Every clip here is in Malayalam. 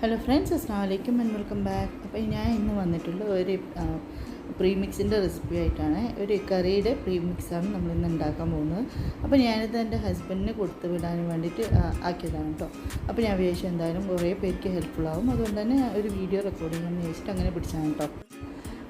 ഹലോ ഫ്രണ്ട്സ് അസ്സാം വലൈക്കും ആൻഡ് വെൽക്കം ബാക്ക് അപ്പോൾ ഞാൻ ഇന്ന് വന്നിട്ടുള്ള ഒരു പ്രീമിക്സിന്റെ റെസിപ്പി ആയിട്ടാണ് ഒരു കറിയുടെ പ്രീമിക്സാണ് നമ്മൾ ഇന്ന് ഉണ്ടാക്കാൻ പോകുന്നത്. അപ്പോൾ ഞാനിത് എന്റെ ഹസ്ബൻഡിന് കൊടുത്ത് വിടാൻ വേണ്ടിയിട്ട് ആക്കിയതാണ് കേട്ടോ. അപ്പോൾ ഞാൻ വിചാരിച്ചു എന്തായാലും കുറേ പേർക്ക് ഹെൽപ്ഫുൾ ആവും. അതുകൊണ്ട് തന്നെ ഒരു വീഡിയോ റെക്കോർഡ് ചെയ്യാമെന്ന് വിചാരിച്ചിട്ട് അങ്ങനെ പിടിച്ചാണ് കേട്ടോ.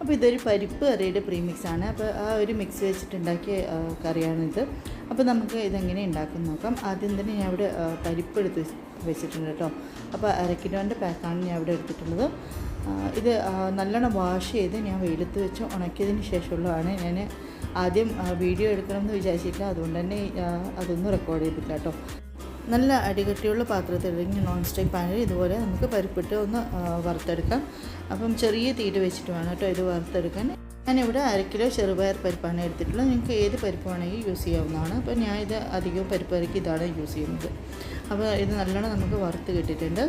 അപ്പോൾ ഇതൊരു പരിപ്പ് കറിയുടെ പ്രീമിക്സ് ആണ് അപ്പോൾ ആ ഒരു മിക്സ് വെച്ചിട്ടുണ്ടാക്കിയ കറിയാണ് കറിയാണിത് അപ്പോൾ നമുക്ക് ഇതെങ്ങനെ ഉണ്ടാക്കാൻ നോക്കാം. ആദ്യം തന്നെ ഞാൻ ഇവിടെ പരിപ്പ് എടുത്ത് വെച്ചിട്ടുണ്ട് കേട്ടോ. അപ്പോൾ അരക്കിലോന്റെ പാക്കാണ് ഞാൻ ഇവിടെ എടുത്തിട്ടുള്ളത്. ഇത് നല്ലോണം വാഷ് ചെയ്ത് ഞാൻ വെയിലത്ത് വെച്ച് ഉണക്കിയതിന് ശേഷമുള്ളതാണ്. ഞാൻ ആദ്യം വീഡിയോ എടുക്കണമെന്ന് വിചാരിച്ചിട്ടില്ല. അതുകൊണ്ട് തന്നെ അതൊന്നും റെക്കോർഡ് ചെയ്തിട്ടില്ല കേട്ടോ. നല്ല അടികട്ടിയുള്ള പാത്രത്തിൽ അല്ലെങ്കിൽ നോൺ സ്റ്റിക്ക് പാനിൽ ഇതുപോലെ നമുക്ക് പരിപ്പിട്ട് ഒന്ന് വറുത്തെടുക്കാം. അപ്പം ചെറിയ തീറ്റ വെച്ചിട്ട് വേണം കേട്ടോ ഇത് വറുത്തെടുക്കാൻ. ഞാനിവിടെ അര കിലോ ചെറുപയർ പരിപ്പാണ് എടുത്തിട്ടുള്ളത്. നിങ്ങൾക്ക് ഏത് പരിപ്പ് വേണമെങ്കിൽ യൂസ് ചെയ്യാവുന്നതാണ്. അപ്പോൾ ഞാൻ ഇത് അധികവും പരിപ്പ് കറിക്ക് ഇതാണ് യൂസ് ചെയ്യുന്നത്. അപ്പോൾ ഇത് നല്ലോണം നമുക്ക് വറുത്ത് കിട്ടിയിട്ടുണ്ട്.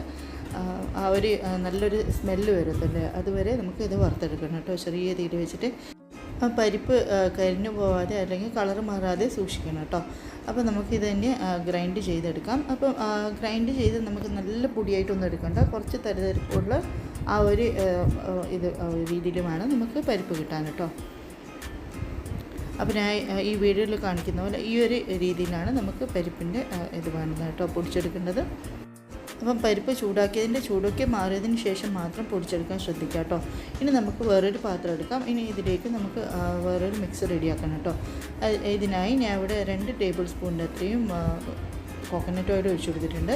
ആ, ഒരു നല്ലൊരു സ്മെല്ല് വരത്തില്ലേ? അതുവരെ നമുക്ക് ഇത് വറുത്തെടുക്കണം കേട്ടോ. ചെറിയ തീയിൽ വെച്ചിട്ട് പരിപ്പ് കരിഞ്ഞു പോവാതെ അല്ലെങ്കിൽ കളർ മാറാതെ സൂക്ഷിക്കണം കേട്ടോ. അപ്പോൾ നമുക്കിത് തന്നെ ഗ്രൈൻഡ് ചെയ്തെടുക്കാം. അപ്പം ഗ്രൈൻഡ് ചെയ്ത് നമുക്ക് നല്ല പൊടിയായിട്ടൊന്നും എടുക്കണ്ട. കുറച്ച് തരിതരിപ്പുള്ള ആ ഒരു ഇത് രീതിയിലുമാണ് നമുക്ക് പരിപ്പ് കിട്ടാൻ കേട്ടോ. അപ്പോൾ ഞാൻ ഈ വീഡിയോയിൽ കാണിക്കുന്ന പോലെ ഈ ഒരു രീതിയിലാണ് നമുക്ക് പരിപ്പിന്റെ ഇത് വേണ്ടത് കേട്ടോ പൊടിച്ചെടുക്കേണ്ടത്. അപ്പം പരിപ്പ് ചൂടാക്കിയതിന്റെ ചൂടൊക്കെ മാറിയതിന് ശേഷം മാത്രം പൊടിച്ചെടുക്കാൻ ശ്രദ്ധിക്കുക കേട്ടോ. ഇനി നമുക്ക് വേറൊരു പാത്രം എടുക്കാം. ഇനി ഇതിലേക്ക് നമുക്ക് വേറൊരു മിക്സ് റെഡിയാക്കണം കേട്ടോ. ഇതിനായി ഞാൻ ഇവിടെ രണ്ട് ടേബിൾ സ്പൂണിന്റെ അത്രയും കോക്കനട്ട് ഓയിൽ ഒഴിച്ചു കൊടുത്തിട്ടുണ്ട്.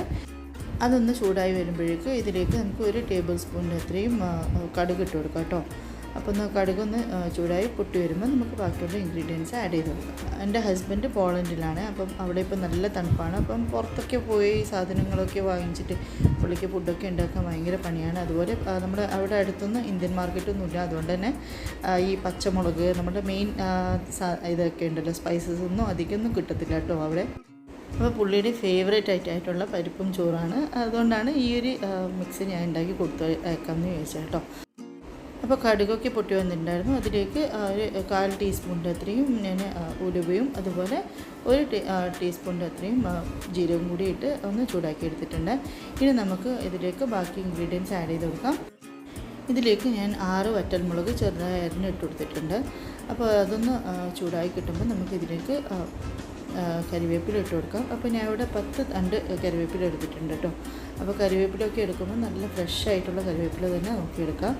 അതൊന്ന് ചൂടായി വരുമ്പോഴേക്ക് ഇതിലേക്ക് നമുക്ക് ഒരു ടേബിൾ സ്പൂണിന്റെ അത്രയും കടുക് ഇട്ട് കൊടുക്കാം കേട്ടോ. അപ്പോൾ ഒന്ന് കടുകൊന്ന് ചൂടായി പൊട്ടി വരുമ്പോൾ നമുക്ക് ബാക്കിയുള്ള ഇൻഗ്രീഡിയൻസ് ആഡ് ചെയ്ത് കൊടുക്കാം. എന്റെ ഹസ്ബൻഡ് പോളണ്ടിലാണ് അപ്പം അവിടെ ഇപ്പോൾ നല്ല തണുപ്പാണ്. അപ്പം പുറത്തൊക്കെ പോയി സാധനങ്ങളൊക്കെ വാങ്ങിച്ചിട്ട് പുള്ളിക്ക് ഫുഡൊക്കെ ഉണ്ടാക്കാൻ ഭയങ്കര പണിയാണ്. അതുപോലെ നമ്മുടെ അവിടെ അടുത്തൊന്നും ഇന്ത്യൻ മാർക്കറ്റൊന്നും ഇല്ല. അതുകൊണ്ട് തന്നെ ഈ പച്ചമുളക് നമ്മുടെ മെയിൻ ഇതൊക്കെ ഉണ്ടല്ലോ സ്പൈസസ് ഒന്നും അധികമൊന്നും കിട്ടത്തില്ല കേട്ടോ അവിടെ. അപ്പോൾ പുള്ളിയുടെ ഫേവറേറ്റ് ആയിട്ടുള്ള പരിപ്പും ചോറാണ് അതുകൊണ്ടാണ് ഈ ഒരു മിക്സ് ഞാൻ ഉണ്ടാക്കി കൊടുത്തു അയക്കാമെന്ന് ചോദിച്ചത് കേട്ടോ. അപ്പോൾ കടുകൊക്കെ പൊട്ടി വന്നിട്ടുണ്ടായിരുന്നു. അതിലേക്ക് ഒരു കാൽ ടീസ്പൂണിന്റെ അത്രയും ഞാൻ ഉലുവയും അതുപോലെ ഒരു ടീസ്പൂണിന്റെ അത്രയും ജീരകം കൂടി ഇട്ട് ഒന്ന് ചൂടാക്കി എടുത്തിട്ടുണ്ട്. ഇനി നമുക്ക് ഇതിലേക്ക് ബാക്കി ഇൻഗ്രീഡിയൻസ് ആഡ് ചെയ്ത് കൊടുക്കാം. ഇതിലേക്ക് ഞാൻ ആറ് വറ്റൽമുളക് ചെറുതായി അരിഞ്ഞ് ഇട്ട് കൊടുത്തിട്ടുണ്ട്. അപ്പോൾ അതൊന്ന് ചൂടായി കിട്ടുമ്പോൾ നമുക്ക് ഇതിലേക്ക് ആ, ആ, കരിവേപ്പില ഇട്ട് കൊടുക്കാം. അപ്പോൾ ഞാൻ ഇവിടെ പത്ത് തണ്ട് കരിവേപ്പില എടുത്തിട്ടുണ്ട് കേട്ടോ. അപ്പോൾ കരിവേപ്പിലൊക്കെ എടുക്കുമ്പോൾ നല്ല ഫ്രഷ് ആയിട്ടുള്ള കരിവേപ്പില തന്നെ നോക്കിയെടുക്കാം.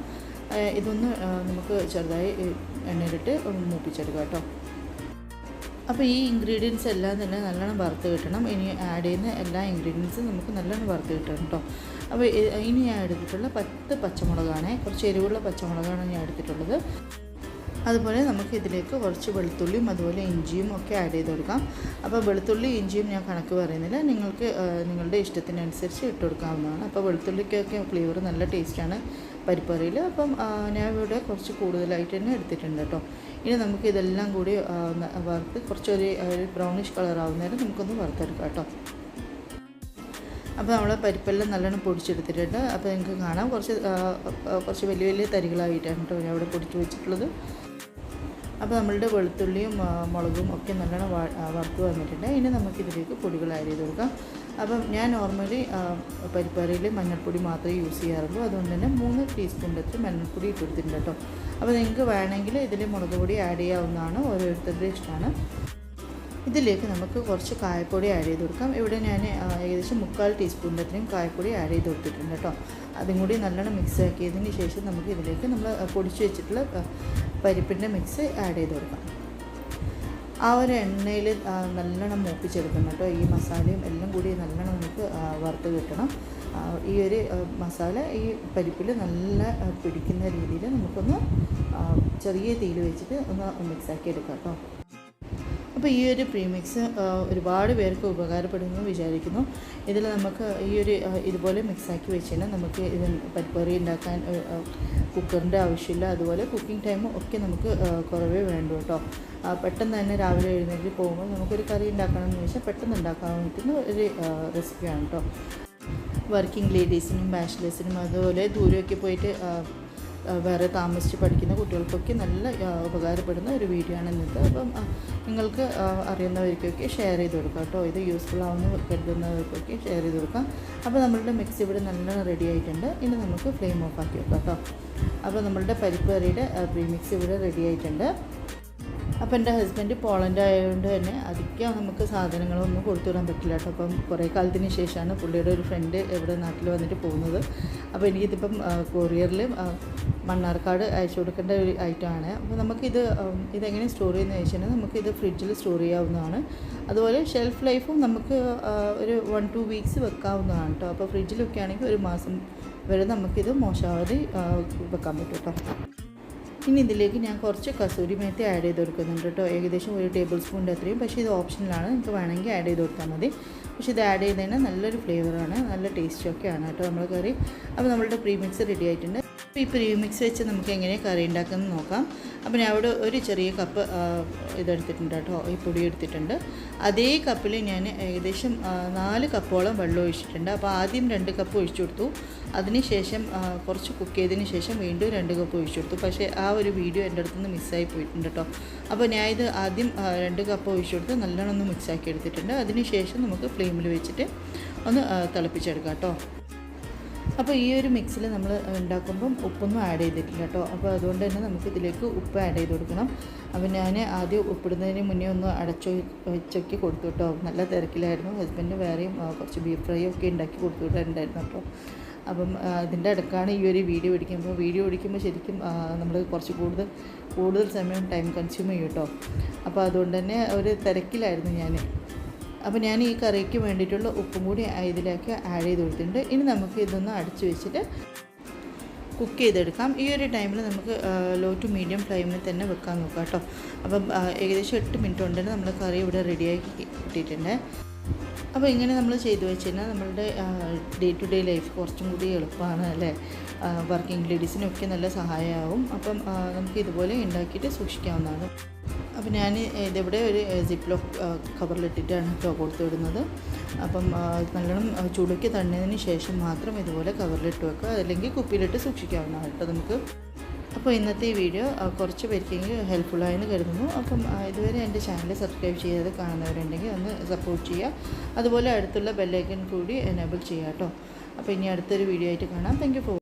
ഇതൊന്ന് നമുക്ക് ചെറുതായി എണ്ണയിലിട്ട് ഒന്ന് മൂപ്പിച്ചെടുക്കാം കേട്ടോ. അപ്പോൾ ഈ ഇൻഗ്രീഡിയൻസ് എല്ലാം തന്നെ നല്ലോണം വറുത്ത് കിട്ടണം. ഇനി ആഡ് ചെയ്യുന്ന എല്ലാ ഇൻഗ്രീഡിയൻസും നമുക്ക് നല്ലോണം വറുത്ത് കിട്ടണം കേട്ടോ. അപ്പോൾ ഇനി ഞാൻ എടുത്തിട്ടുള്ള പത്ത് പച്ചമുളകാണ്. കുറച്ച് എരിവുള്ള പച്ചമുളകാണ് ഞാൻ എടുത്തിട്ടുള്ളത്. അതുപോലെ നമുക്ക് ഇതിലേക്ക് കുറച്ച് വെളുത്തുള്ളിയും അതുപോലെ ഇഞ്ചിയും ഒക്കെ ആഡ് ചെയ്ത് കൊടുക്കാം. അപ്പോൾ വെളുത്തുള്ളി ഇഞ്ചിയും ഞാൻ കണക്ക് പറയുന്നില്ല. നിങ്ങൾക്ക് നിങ്ങളുടെ ഇഷ്ടത്തിനനുസരിച്ച് ഇട്ട് കൊടുക്കാവുന്നതാണ്. അപ്പോൾ വെളുത്തുള്ളിക്കൊക്കെ ഫ്ലേവർ നല്ല ടേസ്റ്റാണ് പരിപ്പറിയിൽ അപ്പം ഞാൻ ഇവിടെ കുറച്ച് കൂടുതലായിട്ട് തന്നെ എടുത്തിട്ടുണ്ട് കേട്ടോ. ഇനി നമുക്ക് ഇതെല്ലാം കൂടി വറുത്ത് കുറച്ചൊരു ഒരു ബ്രൗണിഷ് കളർ ആവുന്നേരം നമുക്കൊന്ന് വറുത്തെടുക്കാം കേട്ടോ. അപ്പോൾ നമ്മൾ പരിപ്പെല്ലാം നല്ലോണം പൊടിച്ചെടുത്തിട്ടുണ്ട്. അപ്പോൾ നിങ്ങൾക്ക് കാണാം. കുറച്ച് കുറച്ച് വലിയ വലിയ തരികളായിട്ടാണ് കേട്ടോ ഞാൻ ഇവിടെ പൊടിച്ച് വെച്ചിട്ടുള്ളത്. അപ്പോൾ നമ്മളുടെ വെളുത്തുള്ളിയും മുളകും ഒക്കെ നല്ലോണം വറുത്ത് വന്നിട്ടുണ്ട്. ഇനി നമുക്കിതിലേക്ക് പൊടികൾ ആഡ് ചെയ്ത് കൊടുക്കാം. അപ്പം ഞാൻ നോർമലി പരിപ്പറിയിൽ മഞ്ഞൾപ്പൊടി മാത്രമേ യൂസ് ചെയ്യാറുള്ളൂ. അതുകൊണ്ട് തന്നെ മൂന്ന് ടീസ്പൂണിന്റെ അത്ര മഞ്ഞൾപ്പൊടി ഇട്ട് കൊടുത്തിട്ടുണ്ട് കേട്ടോ. അപ്പോൾ നിങ്ങൾക്ക് വേണമെങ്കിൽ ഇതിൽ മുളക് പൊടി ആഡ് ചെയ്യാവുന്നതാണ്. ഓരോരുത്തരുടെ ഇഷ്ടമാണ്. ഇതിലേക്ക് നമുക്ക് കുറച്ച് കായപ്പൊടി ആഡ് ചെയ്ത് കൊടുക്കാം. ഇവിടെ ഞാൻ ഏകദേശം മുക്കാൽ ടീസ്പൂണിന്റെ അത്രയും കായപ്പൊടി ആഡ് ചെയ്ത് കൊടുത്തിട്ടുണ്ട് കേട്ടോ. അതും കൂടി നല്ലോണം മിക്സ് ആക്കിയതിന് ശേഷം നമുക്ക് ഇതിലേക്ക് നമ്മൾ പൊടിച്ച് വെച്ചിട്ടുള്ള പരിപ്പിന്റെ മിക്സ് ആഡ് ചെയ്ത് കൊടുക്കാം. ആ ഒരു എണ്ണയിൽ നല്ലോണം മൂപ്പിച്ചെടുക്കണം കേട്ടോ. ഈ മസാലയും എല്ലാം കൂടി നല്ലോണം നമുക്ക് വറുത്ത് കിട്ടണം. ഈ ഒരു മസാല ഈ പരിപ്പിൽ നല്ല പിടിക്കുന്ന രീതിയിൽ നമുക്കൊന്ന് ചെറിയ തീയിൽ വെച്ചിട്ട് ഒന്ന് മിക്സാക്കി എടുക്കാം കേട്ടോ. അപ്പോൾ ഈ ഒരു പ്രീമിക്സ് ഒരുപാട് പേർക്ക് ഉപകാരപ്പെടുമെന്ന് വിചാരിക്കുന്നു. ഇതിൽ നമുക്ക് ഈ ഒരു ഇതുപോലെ മിക്സാക്കി വെച്ച് കഴിഞ്ഞാൽ നമുക്ക് ഇത് പരിപ്പറി ഉണ്ടാക്കാൻ കുക്കറിന്റെ ആവശ്യമില്ല. അതുപോലെ കുക്കിംഗ് ടൈമും ഒക്കെ നമുക്ക് കുറവേ വേണ്ടു കേട്ടോ. പെട്ടെന്ന് തന്നെ രാവിലെ എഴുന്നേറ്റ് പോകുമ്പോൾ നമുക്കൊരു കറി ഉണ്ടാക്കണമെന്ന് വെച്ചാൽ പെട്ടെന്ന് ഉണ്ടാക്കാൻ പറ്റുന്ന ഒരു റെസിപ്പിയാണ് കേട്ടോ. വർക്കിംഗ് ലേഡീസിനും ബാച്ചിലേഴ്സിനും അതുപോലെ ദൂരമൊക്കെ പോയിട്ട് വേറെ താമസിച്ച് പഠിക്കുന്ന കുട്ടികൾക്കൊക്കെ നല്ല ഉപകാരപ്പെടുന്ന ഒരു വീഡിയോ ആണ് ഇന്നത്തെ. അപ്പം നിങ്ങൾക്ക് അറിയുന്നവർക്കൊക്കെ ഷെയർ ചെയ്ത് കൊടുക്കാം കേട്ടോ. ഇത് യൂസ്ഫുൾ ആവുന്ന കരുതുന്നവർക്കൊക്കെ ഷെയർ ചെയ്ത് കൊടുക്കാം. അപ്പോൾ നമ്മളുടെ മിക്സ് ഇവിടെ നല്ല റെഡി ആയിട്ടുണ്ട്. ഇനി നമുക്ക് ഫ്ലെയിം ഓഫ് ആക്കി വെക്കാം കേട്ടോ. അപ്പോൾ നമ്മളുടെ പരിപ്പ് കറിയുടെ പ്രീ മിക്സ് ഇവിടെ റെഡി ആയിട്ടുണ്ട്. അപ്പോൾ എന്റെ ഹസ്ബൻഡ് പോളണ്ട് ആയതുകൊണ്ട് തന്നെ അധികം നമുക്ക് സാധനങ്ങളൊന്നും കൊടുത്തു വിടാൻ പറ്റില്ല കേട്ടോ അപ്പം കുറേ കാലത്തിന് ശേഷമാണ് പുള്ളിയുടെ ഒരു ഫ്രണ്ട് ഇവിടെ നാട്ടിൽ വന്നിട്ട് പോകുന്നത്. അപ്പോൾ എനിക്കിതിപ്പം കൊറിയറിൽ മണ്ണാർക്കാട് അയച്ചു കൊടുക്കേണ്ട ഒരു ഐറ്റമാണ് അപ്പോൾ നമുക്കിത് ഇതെങ്ങനെ സ്റ്റോർ ചെയ്യുന്നത് വെച്ചാൽ നമുക്കിത് ഫ്രിഡ്ജിൽ സ്റ്റോർ ചെയ്യാവുന്നതാണ്. അതുപോലെ ഷെൽഫ് ലൈഫും നമുക്ക് ഒരു വൺ ടു വീക്സ് വെക്കാവുന്നതാണ് കേട്ടോ അപ്പോൾ ഫ്രിഡ്ജിലൊക്കെ ആണെങ്കിൽ ഒരു മാസം വരെ നമുക്കിത് മോശാവധി വെക്കാൻ പറ്റും കേട്ടോ ഇനി ഇതിലേക്ക് ഞാൻ കുറച്ച് കസൂരി മേത്തി ആഡ് ചെയ്ത് കൊടുക്കുന്നുണ്ട് കേട്ടോ. ഏകദേശം ഒരു ടേബിൾ സ്പൂണിന്റെ അത്രയും. പക്ഷേ ഇത് ഓപ്ഷനിലാണ് നിങ്ങൾക്ക് വേണമെങ്കിൽ ആഡ് ചെയ്ത് കൊടുത്താൽ മതി. പക്ഷേ ഇത് ആഡ് ചെയ്തതിന് നല്ലൊരു ഫ്ലേവറാണ് നല്ല ടേസ്റ്റും ഒക്കെയാണ് കേട്ടോ നമ്മൾ കറി. അപ്പോൾ നമ്മളുടെ പ്രീമിക്സ് റെഡി ആയിട്ടുണ്ട്. അപ്പോൾ ഈ പ്രീമിക്സ് വെച്ച് നമുക്ക് എങ്ങനെ കറി ഉണ്ടാക്കുമെന്ന് നോക്കാം. അപ്പോൾ ഞാൻ അവിടെ ഒരു ചെറിയ കപ്പ് ഇതെടുത്തിട്ടുണ്ട് കേട്ടോ ഈ പൊടി എടുത്തിട്ടുണ്ട്. അതേ കപ്പിൽ ഞാൻ ഏകദേശം നാല് കപ്പോളം വെള്ളം ഒഴിച്ചിട്ടുണ്ട്. അപ്പോൾ ആദ്യം രണ്ട് കപ്പ് ഒഴിച്ചു കൊടുത്തു. അതിനുശേഷം കുറച്ച് കുക്ക് ചെയ്തതിന് ശേഷം വീണ്ടും രണ്ട് കപ്പ് ഒഴിച്ചു കൊടുത്തു. പക്ഷേ ആ ഒരു വീഡിയോ എന്റെ അടുത്ത് നിന്ന് മിസ്സായി പോയിട്ടുണ്ട് കേട്ടോ. അപ്പോൾ ഞാൻ ഇത് ആദ്യം രണ്ട് കപ്പ് ഒഴിച്ചു കൊടുത്ത് നല്ലോണം ഒന്ന് മിക്സാക്കി എടുത്തിട്ടുണ്ട്. അതിന് ശേഷം നമുക്ക് ഫ്ലെയിമിൽ വെച്ചിട്ട് ഒന്ന് തിളപ്പിച്ചെടുക്കാം കേട്ടോ. അപ്പോൾ ഈ ഒരു മിക്സിൽ നമ്മൾ ഉണ്ടാക്കുമ്പം ഉപ്പൊന്നും ആഡ് ചെയ്തിട്ടില്ല കേട്ടോ അപ്പോൾ അതുകൊണ്ട് തന്നെ നമുക്ക് ഇതിലേക്ക് ഉപ്പ് ആഡ് ചെയ്ത് കൊടുക്കണം. അപ്പോൾ ഞാൻ ആദ്യം ഉപ്പിടുന്നതിന് മുന്നേ ഒന്ന് അടച്ചു വെച്ചൊക്കെ കൊടുത്തു കേട്ടോ നല്ല തിരക്കിലായിരുന്നു. ഹസ്ബൻഡ് വേറെയും കുറച്ച് ബീഫ് ഫ്രൈ ഒക്കെ ഉണ്ടാക്കി കൊടുത്തു വിട്ടിട്ടുണ്ടായിരുന്നു കേട്ടോ അപ്പം അതിന്റെ അടുക്കാണ് ഈ ഒരു വീഡിയോ പിടിക്കുമ്പോൾ വീഡിയോ പിടിക്കുമ്പോൾ ശരിക്കും നമ്മൾ കുറച്ച് കൂടുതൽ കൂടുതൽ സമയം ടൈം കൺസ്യൂം ചെയ്യും കേട്ടോ അപ്പോൾ അതുകൊണ്ട് തന്നെ ഒരു തിരക്കിലായിരുന്നു ഞാൻ അപ്പോൾ ഞാൻ ഈ കറിക്ക് വേണ്ടിയിട്ടുള്ള ഉപ്പും കൂടി ഇതിലേക്ക് ആഡ് ചെയ്ത് കൊടുത്തിട്ടുണ്ട്. ഇനി നമുക്ക് ഇതൊന്ന് അടച്ചു വെച്ചിട്ട് കുക്ക് ചെയ്തെടുക്കാം. ഈ ഒരു ടൈമിൽ നമുക്ക് ലോ ടു മീഡിയം ഫ്ലെയിമിൽ തന്നെ വെക്കാൻ നോക്കാം കേട്ടോ. അപ്പം ഏകദേശം എട്ട് മിനിറ്റ് കൊണ്ടുതന്നെ നമ്മൾ കറി ഇവിടെ റെഡിയാക്കി കിട്ടിയിട്ടുണ്ട്. അപ്പോൾ ഇങ്ങനെ നമ്മൾ ചെയ്തു വെച്ച് കഴിഞ്ഞാൽ നമ്മളുടെ ഡേ ടു ഡേ ലൈഫ് കുറച്ചും കൂടി എളുപ്പമാണ് അല്ലേ? വർക്കിംഗ് ലേഡീസിനൊക്കെ നല്ല സഹായമാവും അപ്പം നമുക്ക് ഇതുപോലെ ഉണ്ടാക്കിയിട്ട് സൂക്ഷിക്കാവുന്നതാണ്. അപ്പോൾ ഞാൻ ഇതിവിടെ ഒരു സിപ്പ് ലോക്ക് കവറിലിട്ടിട്ടാണ് കേട്ടോ കൊടുത്തു വിടുന്നത് അപ്പം നല്ലോണം ചൂടൊക്കെ തണ്ണതിന് ശേഷം മാത്രം ഇതുപോലെ കവറിലിട്ട് വെക്കുക. അല്ലെങ്കിൽ കുപ്പിയിലിട്ട് സൂക്ഷിക്കാവുന്നതാണ് കേട്ടോ നമുക്ക്. അപ്പോൾ ഇന്നത്തെ വീഡിയോ കുറച്ച് പേർക്കെങ്കിലും ഹെൽപ്ഫുള്ളായെന്ന് കരുതുന്നു. അപ്പം ഇതുവരെ എന്റെ ചാനൽ സബ്സ്ക്രൈബ് ചെയ്യാതെ കാണുന്നവരുണ്ടെങ്കിൽ ഒന്ന് സപ്പോർട്ട് ചെയ്യുക. അതുപോലെ അടുത്തുള്ള ബെല്ലൈക്കൺ കൂടി എനേബിൾ ചെയ്യാം കേട്ടോ. അപ്പോൾ ഇനി അടുത്തൊരു വീഡിയോ ആയിട്ട് കാണാം. Thank you